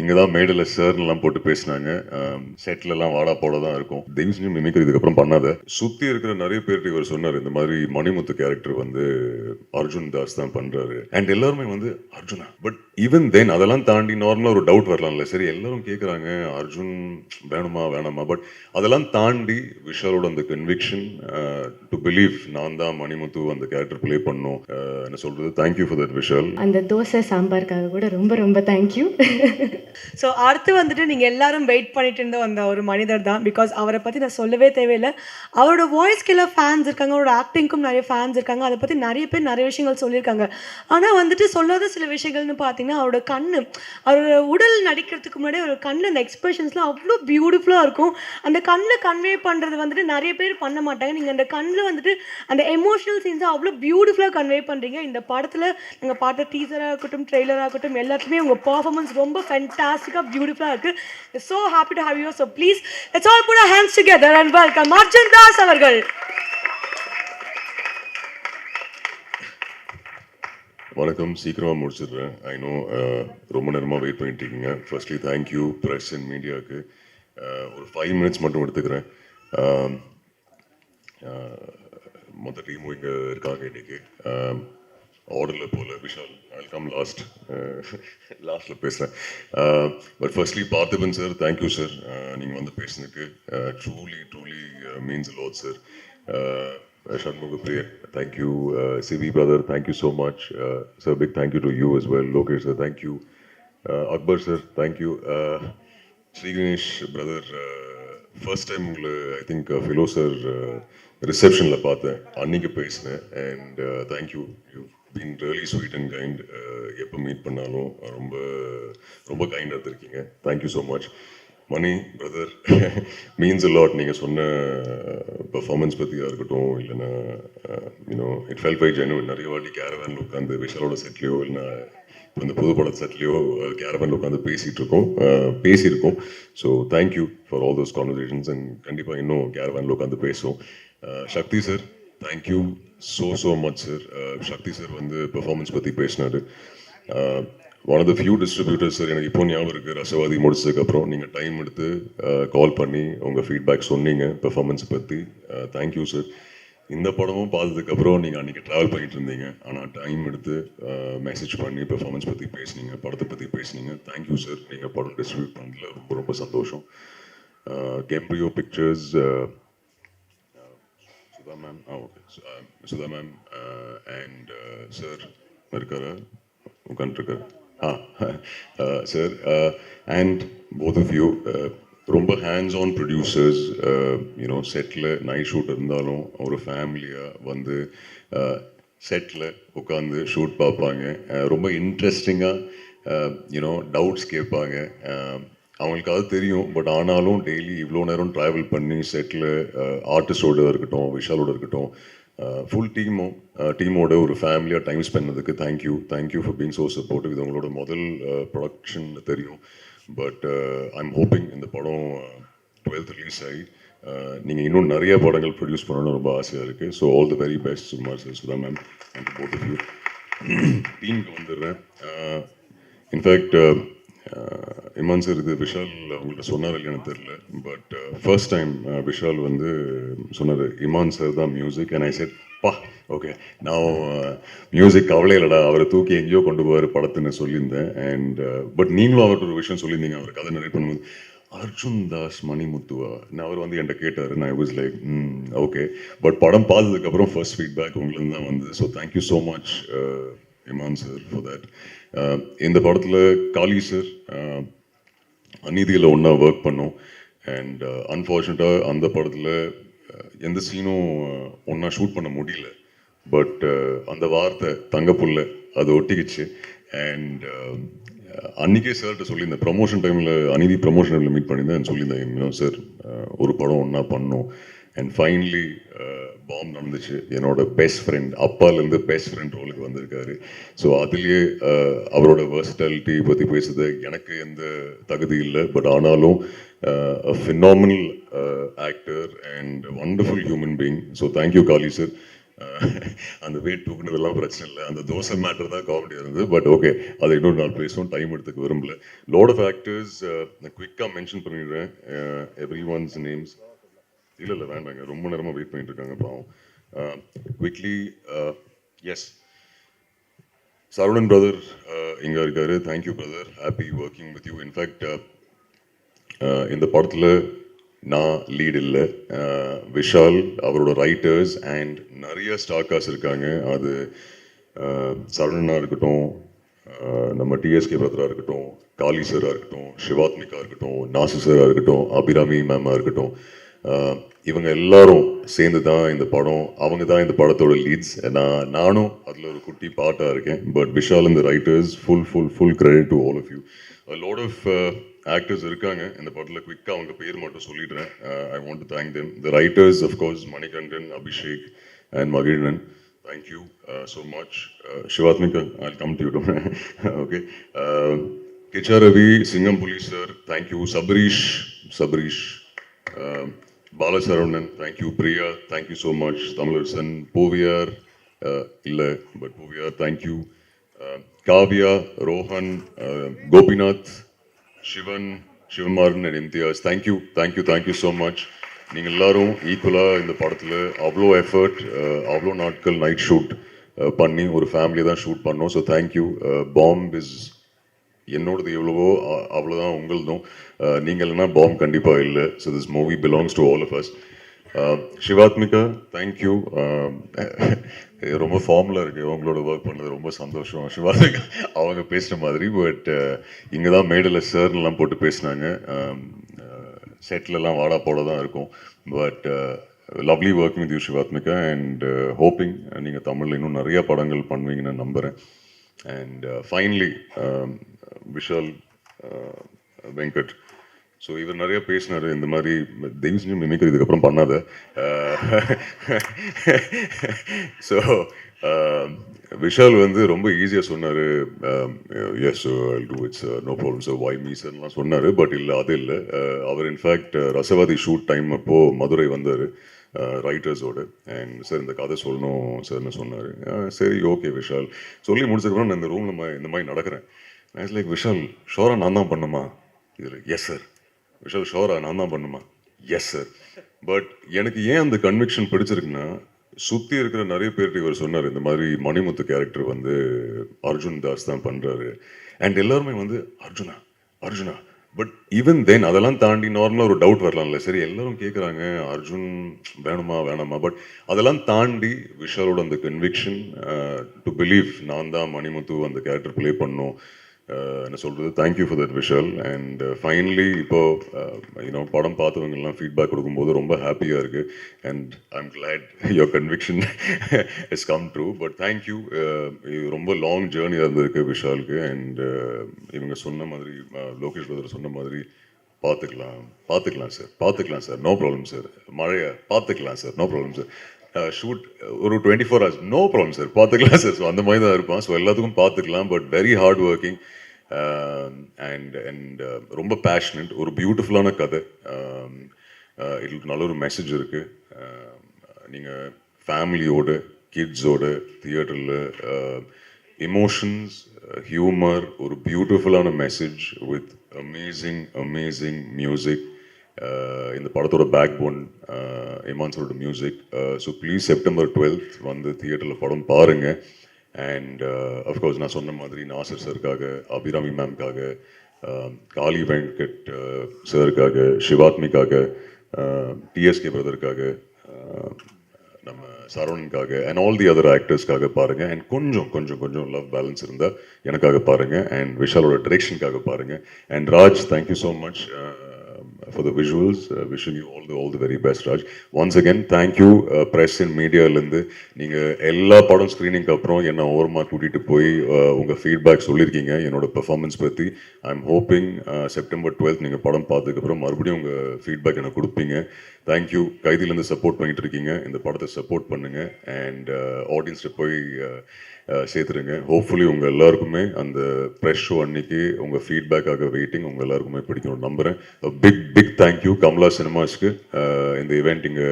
இங்கே தான் மேடையில் சார்லாம் போட்டு பேசினாங்க. செட்லலாம் வாடா போட தான் இருக்கும். தெய்வம் செஞ்சு மிமிக்ரி இதுக்கப்புறம் பண்ணாத. சுற்றி இருக்கிற நிறைய பேர்கிட்ட இவர் சொன்னார் இந்த மாதிரி மணிமுத்து கேரக்டர் வந்து அர்ஜுன் தாஸ் தான் பண்ணுறாரு அண்ட் எல்லாருமே வந்து அர்ஜுனா. பட் ஈவன் தென் அதெல்லாம் தாண்டி நார்மலாக ஒரு டவுட் வரலாம்ல. சரி எல்லாரும் கேட்குறாங்க அர்ஜுன் வேணுமா வேணாமா? பட் அதெல்லாம் தாண்டி விஷாலோட அந்த கன்விக்ஷன் டு பிலீவ் நான் தான் மணிமுத்து அந்த கேரக்டர் ப்ளே பண்ணும் என்ன சொல்கிறது தேங்க்யூ ஃபார் தட் விஷால். அந்த தோசை சாம்பாருக்காக கூட ரொம்ப ரொம்ப தேங்க்யூ ஸோ அடுத்து வந்துட்டு நீங்கள் எல்லாரும் வெயிட் பண்ணிட்டு இருந்த அந்த ஒரு மனிதர் தான். பிகாஸ் அவரை பற்றி நான் சொல்லவே தேவையில்லை. அவரோட வாய்ஸ்க்கெல்லாம் ஃபேன்ஸ் இருக்காங்க. அவரோட ஆக்டிங்க்கும் நிறைய ஃபேன்ஸ் இருக்காங்க. அதை பற்றி நிறைய பேர் நிறைய விஷயங்கள் சொல்லியிருக்காங்க. ஆனால் வந்துட்டு சொல்லாத சில விஷயங்கள்னு பார்த்தீங்கன்னா அவரோட கண்ணு அவரோட உடல் நடிக்கிறதுக்கு முன்னாடி ஒரு கண்ணில் அந்த எக்ஸ்பிரஷன்ஸ்லாம் அவ்வளோ பியூட்டிஃபுல்லாக இருக்கும். அந்த கண்ணில் கன்வே பண்ணுறது வந்துட்டு நிறைய பேர் பண்ண மாட்டாங்க. நீங்கள் அந்த கண்ணில் வந்துட்டு அந்த எமோஷனல் சீன்ஸை அவ்வளோ பியூட்டிஃபுல்லாக கன்வே பண்ணுறீங்க இந்த படத்தில் நாங்கள் பார்த்த டீசராக இருக்கட்டும் ட்ரெய்லராக இருக்கட்டும் எல்லாத்துலேயுமே உங்கள் பர்ஃபார்மன்ஸ் ரொம்ப ஃபென்டாஸ்டிக்காக பியூட்டிஃபுல்லாக இருக்குது so happy to have you so please it's all put hands together and welcome Arjun Das அவர்கள் வணக்கம் சீக்கிரமாக முடிச்சிடுறேன். ஐ நோ uh, ரொம்ப நேரமாக வெயிட் பண்ணிட்டு இருக்கீங்க firstly thank you press and மீடியாவுக்கு uh, ஒரு ஃபைவ் மினிட்ஸ் மட்டும் எடுத்துக்கிறேன். Um, uh, மொத்த டீமும் இங்கே இருக்காங்க இன்றைக்கி um, ஆர்டரில் போகல விஷால் ஐ கம் லாஸ்ட் லாஸ்ட்டில் பேசுகிறேன் but firstly Parthiban sir thank you sir நீங்கள் வந்து பேசுனதுக்கு truly truly means lot sir Shanmuga Priyar thank you C V brother thank you so much sir big thank you to you yes well Lokesh sir thank you Akbar sir thank you Sri Ganesh brother first time உங்களை I think Philo sir ரிசப்ஷனில் பார்த்தேன் அன்னைக்கு பேசினேன் and thank you you being really sweet and kind எப்போ meet பண்ணாலும் ரொம்ப ரொம்ப கைண்டாக இருந்திருக்கீங்க. Thank you so much Mani brother means lot நீங்கள் சொன்ன uh, பர்ஃபார்மன்ஸ் பற்றியாக இருக்கட்டும் இல்லைன்னா you know it fell by genuine நிறைய வாட்டி கேரவேனில் உட்காந்து விஷாலோட செட்லேயோ இல்லைன்னா இப்போ இந்த புதுப்பட செட்லேயோ கேரவேனில் uh, உட்காந்து பேசிகிட்டு இருக்கோம் uh, பேசியிருக்கோம். So thank you for all those conversations and கண்டிப்பாக இன்னும் கேரவேனில் உட்காந்து பேசுவோம். Sakthi sir thank you so so much sir Sakthi sir வந்து பெர்ஃபார்மன்ஸ் பற்றி பேசினாரு. One of the few distributors sir எனக்கு இப்போ ஞாபகம் இருக்குது ரசவாதி முடிச்சதுக்கப்புறம் நீங்கள் டைம் எடுத்து uh, கால் பண்ணி உங்கள் ஃபீட்பேக் சொன்னீங்க பெர்ஃபார்மன்ஸ் பற்றி தேங்க்யூ சார் இந்த படமும் பார்த்ததுக்கப்புறம் நீங்கள் அன்றைக்கி ட்ராவல் பண்ணிட்டு இருந்தீங்க. ஆனால் டைம் எடுத்து uh, மெசேஜ் பண்ணி பெர்ஃபார்மன்ஸ் பற்றி பேசுனீங்க படத்தை பற்றி பேசுனீங்க. தேங்க்யூ சார் நீங்கள் படம் டிஸ்ட்ரிபியூட் பண்ணல ரொம்ப ரொம்ப சந்தோஷம். Uh, கெம்ப்ரியோ பிக்சர்ஸ் தான் ma'am ah okay Sudha ma'am and sir இருக்காரா உட்காந்துருக்கார் ஆ sir and both of you ரொம்ப hands on producers you know settle night shoot இருந்தாலும் ஒரு ஃபேமிலியாக வந்து செட்டில் உட்காந்து ஷூட் பார்ப்பாங்க. ரொம்ப இன்ட்ரெஸ்டிங்காக யூனோ டவுட்ஸ் கேட்பாங்க. அவங்களுக்கு அது தெரியும். பட் ஆனாலும் டெய்லி இவ்வளோ நேரம் ட்ராவல் பண்ணி செட்டில் ஆர்டிஸ்டோடு இருக்கட்டும் விஷாலோட இருக்கட்டும் ஃபுல் டீமும் டீமோட ஒரு ஃபேமிலியாக டைம் ஸ்பெண்ட் பண்ணதுக்கு thank you thank you for being so supportive இது உங்களோட முதல் ப்ரொடக்ஷன் தெரியும். பட் ஐம் ஹோப்பிங் இந்த படம் டுவெல்த் ரிலீஸ் ஆகி நீங்கள் இன்னும் நிறைய படங்கள் ப்ரொடியூஸ் பண்ணணும்னு ரொம்ப ஆசையாக இருக்குது so all the very best சுமார் sir Sudha ma'am and both of you டீமுக்கு வந்துடுறேன். இன்ஃபேக்ட் இமான் சார் இது விஷால் அவங்கள்ட்ட சொன்னார் இல்லையான்னு தெரில பட் ஃபர்ஸ்ட் டைம் விஷால் வந்து சொன்னார் இமான் சார் தான் மியூசிக் அண்ட் ஐ செட் பா ஓகே நான் மியூசிக் கவலை இல்லைடா. அவரை தூக்கி எங்கேயோ கொண்டு போவார் படத்துன்னு சொல்லியிருந்தேன். அண்ட் பட் நீங்களும் அவர்கிட்ட ஒரு விஷயம் சொல்லியிருந்தீங்க. அவர் கதை நிறைய பண்ணும்போது அர்ஜுன் தாஸ் மணிமுத்துவா? நான் அவர் வந்து என்கிட்ட கேட்டார். நான் வாஸ் லைக் ஓகே பட் படம் பார்த்ததுக்கப்புறம் ஃபர்ஸ்ட் ஃபீட்பேக் உங்களுக்கு தான் வந்து so thank you so much Imman sir for that இந்த படத்தில் காளி சார் அநீதியில் ஒன்றா ஒர்க் பண்ணோம். அண்ட் அன்ஃபார்ச்சுனேட்டாக uh, அந்த படத்தில் எந்த சீனும் ஒன்றா ஷூட் பண்ண முடியல. பட் அந்த வார்த்தை தங்கப்புல்ல அது ஒட்டிக்கிச்சு. அண்ட் அன்றைக்கே சார்கிட்ட சொல்லியிருந்தேன். ப்ரமோஷன் டைமில் அநீதி ப்ரமோஷன் டைமில் மீட் பண்ணியிருந்தேன். சொல்லியிருந்தேன் சார் ஒரு படம் ஒன்றா பண்ணோம். அண்ட் ஃபைனலி பாம் நடந்துச்சு. என்னோட பெஸ்ட் ஃப்ரெண்ட் அப்பாலேருந்து பெஸ்ட் ஃப்ரெண்ட் ரோலுக்கு வந்திருக்காரு. ஸோ அதுலேயே uh, அவரோட வேர்ஸ்டாலிட்டி பற்றி பேசுறது எனக்கு எந்த தகுதி இல்லை. பட் ஆனாலும் phenomenal actor and wonderful human being so thank you Kaali sir அந்த வெயிட் தூக்குனதெல்லாம் பிரச்சனை இல்லை. அந்த தோசை மேட்டர் தான் காமெடி இருந்தது. பட் ஓகே அதை இன்னொரு நாள் பேசுவோம். டைம் எடுத்துக்க விரும்பல. லோட் ஆஃப் ஆக்டர்ஸ் குவிக்காக மென்ஷன் பண்ணிடுறேன். எவ்ரி ஒன்ஸ் நேம்ஸ் இல்லை இல்லை வேண்டாங்க. ரொம்ப நேரமாக வெயிட் பண்ணிட்டு இருக்காங்க பாவம் குவிக்லி எஸ் சரவணன் பிரதர் இங்கே இருக்காரு. Thank you brother happy working with you in fact இந்த படத்தில் நான் லீட் இல்லை. விஷால் அவரோட ரைட்டர்ஸ் அண்ட் நிறைய ஸ்டாக்கர்ஸ் இருக்காங்க. அது சரவணனாக இருக்கட்டும் நம்ம டிஎஸ்கே பிரதராக இருக்கட்டும் காளி சராக இருக்கட்டும் சிவாத்மிகா இருக்கட்டும் நாசு சராக இருக்கட்டும் அபிராமி மேமாக இருக்கட்டும் இவங்க எல்லாரும் சேர்ந்து தான் இந்த படம் அவங்க தான் இந்த படத்தோட லீட்ஸ் நான் நானும் அதில் ஒரு குட்டி பாட்டாக இருக்கேன். பட் விஷால் இந்த writers full full full credit to all of you lot of actors இருக்காங்க. இந்த படத்தில் குவிக்காக அவங்க பேர் மட்டும் சொல்லிடுறேன். I want to thank them the writers of course Manikandan Abhishek and Magizhnan thank you so much Shivathmika I come to okay come to சிங்கம் don't sir okay. Uh, Sabareesh Sabareesh. Balasaravanan thank you Priya thank you so much Tamilarasan பூவியார் இல்லை but போவியார் thank you Kavya Rohan Gopinath Sivan Sivamaran and Imtiaz thank you thank you thank you so much நீங்கள் எல்லாரும் ஈக்குவலாக இந்த படத்தில் அவ்வளோ effort அவ்வளோ நாட்கள் night shoot பண்ணி ஒரு ஃபேமிலியை தான் ஷூட் பண்ணோம் ஸோ தேங்க்யூ பாம்ப் இஸ் என்னோடது எவ்வளவோ அவ்வளோதான் உங்களதும். நீங்கள் இல்லைன்னா பாம் கண்டிப்பாக இல்லை. So this movie belongs to all of us Shivathmika thank you ரொம்ப ஃபார்மில் இருக்கு. உங்களோட ஒர்க் பண்ணது ரொம்ப சந்தோஷம். சிவாத்மிகா அவங்க பேசுகிற மாதிரி பட் இங்கே தான் மேடையில் சார்லாம் போட்டு பேசினாங்க. செட்லலாம் வாடா போட தான் இருக்கும் but lovely working with you Shivathmika and hoping நீங்கள் தமிழில் இன்னும் நிறைய படங்கள் பண்ணுவீங்கன்னு நம்புகிறேன் and finally Vishal Venkat. So இவர் நிறைய பேசினாரு இந்த மாதிரி தெய்வ செஞ்சு மிமிக்ரி இதுக்கப்புறம் பண்ணாத. ஸோ விஷால் வந்து ரொம்ப ஈஸியாக சொன்னார். Yes I'll do it's no problem sir வாய் மீசர்லாம் சொன்னார். பட் இல்லை அது இல்லை. அவர் in fact Rasavathi shoot time அப்போது மதுரை வந்தார் ரைட்டர்ஸோட அண்ட் சார் இந்த கதை சொல்லணும் சார்னு சொன்னார். சரி ஓகே விஷால். சொல்லி முடிச்சதுக்கப்புறம் நான் இந்த ரூமில் இந்த மாதிரி நடக்கிறேன். ஐஸ் லைக் விஷால் ஷோரா நான் தான் பண்ணுமா இதில் எஸ் சார் விஷால் ஷோரா நான் தான் பண்ணுமா எஸ் சார் பட் எனக்கு ஏன் அந்த கன்விக்ஷன் பிடிச்சிருக்குன்னா சுற்றி இருக்கிற நிறைய பேர்கிட்ட இவர் சொன்னார் இந்த மாதிரி மணிமுத்து கேரக்டர் வந்து அர்ஜுன் தாஸ் தான் பண்ணுறாரு அண்ட் எல்லாருமே வந்து Arjuna Arjuna. But even then அதெல்லாம் தாண்டி நார்மலாக ஒரு டவுட் வரலாம்ல. சரி எல்லாரும் கேட்குறாங்க அர்ஜுன் வேணுமா வேணாமா? பட் அதெல்லாம் தாண்டி விஷாலோட அந்த கன்விக்ஷன் டு பிலீவ் நான் தான் மணிமுத்து அந்த கேரக்டர் ப்ளே பண்ணோம். என்ன சொல்கிறது thank you for that Vishal and finally இப்போ uh, யூனோ படம் பார்த்தவங்கெல்லாம் ஃபீட்பேக் கொடுக்கும்போது ரொம்ப ஹாப்பியாக இருக்குது and I'm glad your conviction is come true but thank you இது ரொம்ப லாங் ஜேர்னியாக இருந்திருக்கு விஷாலுக்கு. அண்ட் uh, இவங்க சொன்ன மாதிரி uh, லோகேஷ் பிரதர் சொன்ன மாதிரி பார்த்துக்கலாம். பார்த்துக்கலாம் சார் பார்த்துக்கலாம் சார் நோ ப்ராப்ளம் சார் மழையை? பார்த்துக்கலாம் sir no problem sir Uh, shoot ஒரு twenty four hours no problem sir பார்த்துக்கலாம் சார் ஸோ அந்த மாதிரி தான் இருப்பான். ஸோ எல்லாத்துக்கும் பார்த்துக்கலாம் but very hard working and and ரொம்ப பேஷனட் ஒரு பியூட்டிஃபுல்லான கதை. Um, uh, இதில் நல்ல ஒரு மெசேஜ் இருக்குது நீங்கள் ஃபேமிலியோடு கிட்ஸோட தியேட்டரில் எமோஷன்ஸ் ஹியூமர் ஒரு பியூட்டிஃபுல்லான message with amazing amazing music Uh, இந்த படத்தோட back phone இமான்ஸோட music so please September twelfth வந்து தியேட்டரில் படம் பாருங்கள் அண்ட் அஃப்கோர்ஸ் நான் சொன்ன மாதிரி நாசர் சருக்காக அபிராமி மேம்காக um, காளி வெங்கட் uh, சருக்காக சிவாத்மிக்காக uh, டிஎஸ்கே பிரதருக்காக நம்ம சரவணனுக்காக அண்ட் ஆல் தி அதர் ஆக்டர்ஸ்க்காக பாருங்கள் அண்ட் கொஞ்சம் கொஞ்சம் கொஞ்சம் லவ் பேலன்ஸ் இருந்தால் எனக்காக பாருங்கள் அண்ட் விஷாலோட டிரெக்ஷனுக்காக பாருங்கள் and Raj thank you so much for the visuals. Wishing you all the all the very best Raj once again thank you press and மீடியாவிலேருந்து நீங்கள் எல்லா படம் ஸ்க்ரீனிங்க்கு அப்புறம் என்ன ஓரமாக கூட்டிகிட்டு போய் uh, உங்கள் ஃபீட்பேக் சொல்லியிருக்கீங்க என்னோட பெர்ஃபார்மன்ஸ் பற்றி I am hoping September twelfth நீங்கள் படம் பார்த்ததுக்கப்புறம் மறுபடியும் உங்கள் ஃபீட்பேக் எனக்கு கொடுப்பீங்க. தேங்க்யூ கைதிலேருந்து சப்போர்ட் பண்ணிகிட்டு இருக்கீங்க இந்த படத்தை சப்போர்ட் பண்ணுங்கள் அண்ட் ஆடியன்ஸ்கிட்ட போய் uh, uh, சேர்த்துருங்க. ஹோப்ஃபுல்லி உங்கள் எல்லாருக்குமே அந்த ப்ரெஷ் ஷோ அன்னைக்கு உங்கள் ஃபீட்பேக்காக வெயிட்டிங் உங்கள் எல்லாருக்குமே பிடிக்கணும்னு நம்புகிறேன் big big thank you Kamala சினிமாஸ்க்கு uh, இந்த இவெண்ட் இங்கே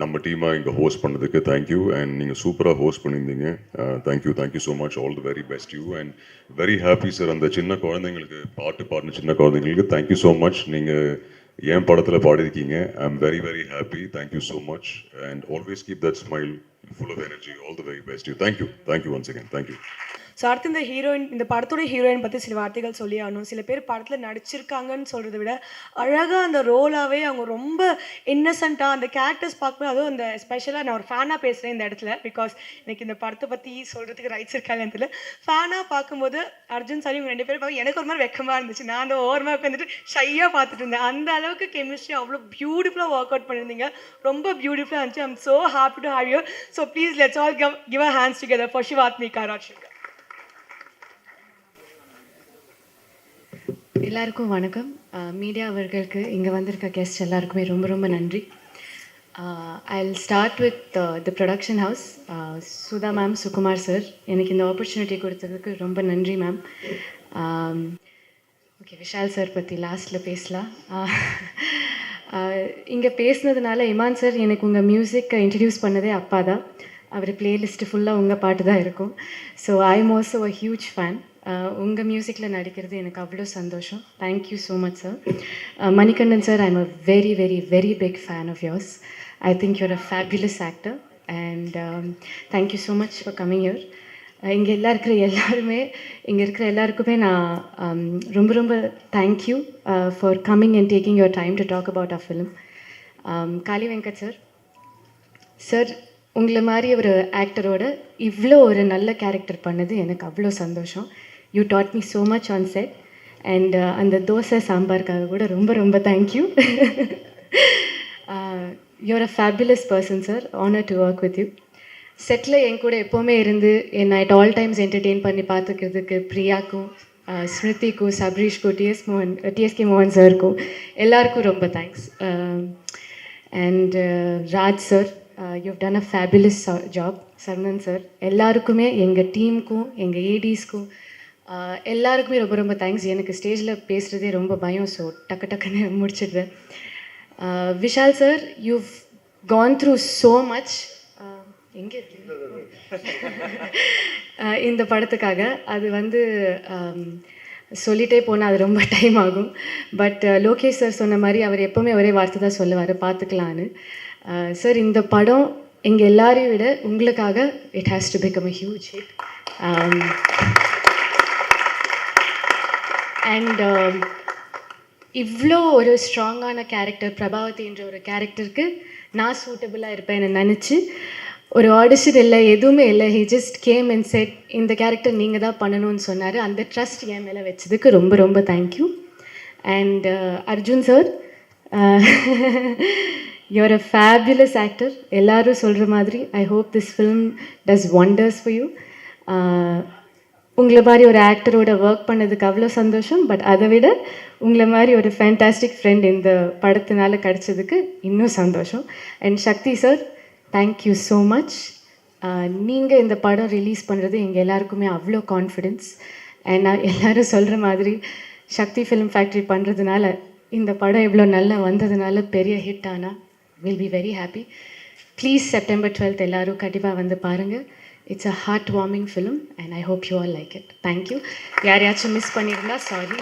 நம்ம டீமாக இங்கே ஹோஸ்ட் பண்ணதுக்கு தேங்க்யூ அண்ட் நீங்கள் சூப்பராக ஹோஸ்ட் பண்ணியிருந்தீங்க. Thank you thank you so much all the very best you and very happy sir அந்த சின்ன குழந்தைங்களுக்கு பாட்டு பாடின சின்ன குழந்தைங்களுக்கு தேங்க்யூ ஸோ மச் நீங்கள் என் படத்தில் பாடியிருக்கீங்க? I am very very happy thank you so much and always keep that smile full of energy all the very best you thank you thank you once again thank you so அடுத்து இந்த heroine இந்த படத்தோட heroine பற்றி சில வார்த்தைகள் சொல்லி ஆகணும். சில பேர் படத்தில் நடிச்சிருக்காங்கன்னு சொல்கிறத விட அழகாக அந்த ரோலாகவே அவங்க ரொம்ப இன்னசென்ட்டாக அந்த கேரக்டர்ஸ் பார்க்கும்போது அதுவும் அந்த ஸ்பெஷலாக நான் ஒரு ஃபேனாக பேசுகிறேன் இந்த இடத்துல பிகாஸ் எனக்கு இந்த படத்தை பற்றி சொல்கிறதுக்கு ரைட்ஸ் இருக்காங்க தெரியல. ஃபேனாக பார்க்கும்போது அர்ஜுன் சாரி இவங்க ரெண்டு பேரும் பார்க்க எனக்கு ஒரு மாதிரி வெக்கமாக இருந்துச்சு. நான் அந்த ஓரமாக உட்காந்துட்டு ஷையாக பார்த்துட்டு இருந்தேன். அந்த அளவுக்கு கெமிஸ்ட்ரி அவ்வளோ பியூட்டிஃபுல்லாக ஒர்க் அவுட் பண்ணியிருந்தீங்க. ரொம்ப பியூட்டிஃபுல்லாக இருந்துச்சு. I'm so happy to have you so please let's all give give a hands together for Shivathmika Rajshankar எல்லாருக்கும் வணக்கம். மீடியா அவர்களுக்கு இங்கே வந்திருக்க கெஸ்ட் எல்லாருக்குமே ரொம்ப ரொம்ப நன்றி. I start with the production house Sudha ma'am Sukumar sir எனக்கு இந்த ஆப்பர்ச்சுனிட்டி கொடுத்ததுக்கு ரொம்ப நன்றி மேம் ஓகே விஷால் சார் பற்றி லாஸ்ட்டில் பேசலாம். இங்கே பேசுனதுனால இமான் சார் எனக்கு உங்கள் மியூசிக்கை இன்ட்ரடியூஸ் பண்ணதே அப்பா தான் அவர் பிளேலிஸ்ட்டு ஃபுல்லாக உங்கள் பாட்டு தான் இருக்கும். So I am also a huge fan உங்கள் மியூசிக்கில் நடிக்கிறது எனக்கு அவ்வளோ சந்தோஷம். Thank you so much sir Manikandan sir I am a very very very big fan of yours I think you're a fabulous actor and thank you so much for coming here இங்கே எல்லா இருக்கிற எல்லாருமே இங்கே இருக்கிற எல்லாருக்குமே நான் um, ரொம்ப ரொம்ப thank you for coming and taking your time to talk about a film Kaali Venkat sir sir உங்களை மாதிரி ஒரு ஆக்டரோட இவ்வளோ ஒரு நல்ல கேரக்டர் பண்ணது எனக்கு அவ்வளோ சந்தோஷம். You taught me so much on set and அந்த தோசை சாம்பாருக்காக கூட ரொம்ப ரொம்ப thank you you're a fabulous person sir honour to work with you settle என் கூட எப்போவுமே இருந்து என்னை அட் ஆல் டைம்ஸ் என்டர்டெயின் பண்ணி பார்த்துக்கிறதுக்கு பிரியாக்கும் uh, ஸ்மிருதிக்கும் சப்ரீஷ்க்கும் டிஎஸ் மோகன் டிஎஸ்கே மோகன் uh, சாருக்கும் எல்லாருக்கும் ரொம்ப thanks and Raj sir you done a fabulous job சர்ணன் sir எல்லாருக்குமே எங்கள் டீமுக்கும் எங்கள் ஏடிஸ்க்கும் எல்லாருக்குமே ரொம்ப ரொம்ப தேங்க்ஸ் எனக்கு ஸ்டேஜில் பேசுகிறதே ரொம்ப பயம். ஸோ டக்கு டக்குன்னு முடிச்சிடுறேன். Vishal sir you gone through so much எங்கே இந்த படத்துக்காக. அது வந்து சொல்லிகிட்டே சொல்லிட்டே போனால் அது ரொம்ப டைம் ஆகும். பட் லோகேஷ் சார் சொன்ன மாதிரி அவர் எப்போவுமே ஒரே வார்த்தை தான் சொல்லுவார். பார்த்துக்கலான்னு சார் இந்த படம் எங்கள் எல்லாரையும் விட உங்களுக்காக it has to become a huge hit and um, இவ்வளோ ஒரு ஸ்ட்ராங்கான கேரக்டர் பிரபாவதின்ற ஒரு கேரக்டருக்கு நான் சூட்டபுளாக இருப்பேன்னு நினச்சி ஒரு ஆடிஷன் இல்லை எதுவுமே இல்லை. He just came and said இந்த கேரக்டர் நீங்கள் தான் பண்ணணும்னு சொன்னார். அந்த ட்ரஸ்ட் என் மேலே வச்சதுக்கு ரொம்ப ரொம்ப thank you and Arjun sir you're a fabulous actor எல்லோரும் சொல்கிற மாதிரி I hope this film does wonders for you உங்களை மாதிரி ஒரு ஆக்டரோட ஒர்க் பண்ணதுக்கு அவ்வளோ சந்தோஷம். பட் அதை விட உங்களை மாதிரி ஒரு ஃபேண்டாஸ்டிக் ஃப்ரெண்ட் இந்த படத்தினால கிடச்சதுக்கு இன்னும் சந்தோஷம். And Sakthi sir thank you so much நீங்கள் இந்த படம் ரிலீஸ் பண்ணுறது எங்கள் எல்லாருக்குமே அவ்வளோ கான்ஃபிடென்ஸ் அண்ட் நான் எல்லோரும் சொல்கிற மாதிரி சக்தி ஃபிலிம் ஃபேக்ட்ரி பண்ணுறதுனால இந்த படம் இவ்வளோ நல்லா வந்ததுனால பெரிய ஹிட் ஆனால் will be very happy please September twelfth எல்லோரும் கண்டிப்பாக வந்து பாருங்கள் it's a heart warming film and I hope you all like it thank you யாரையாச்சும் மிஸ் பண்ணியிருந்தா சாரி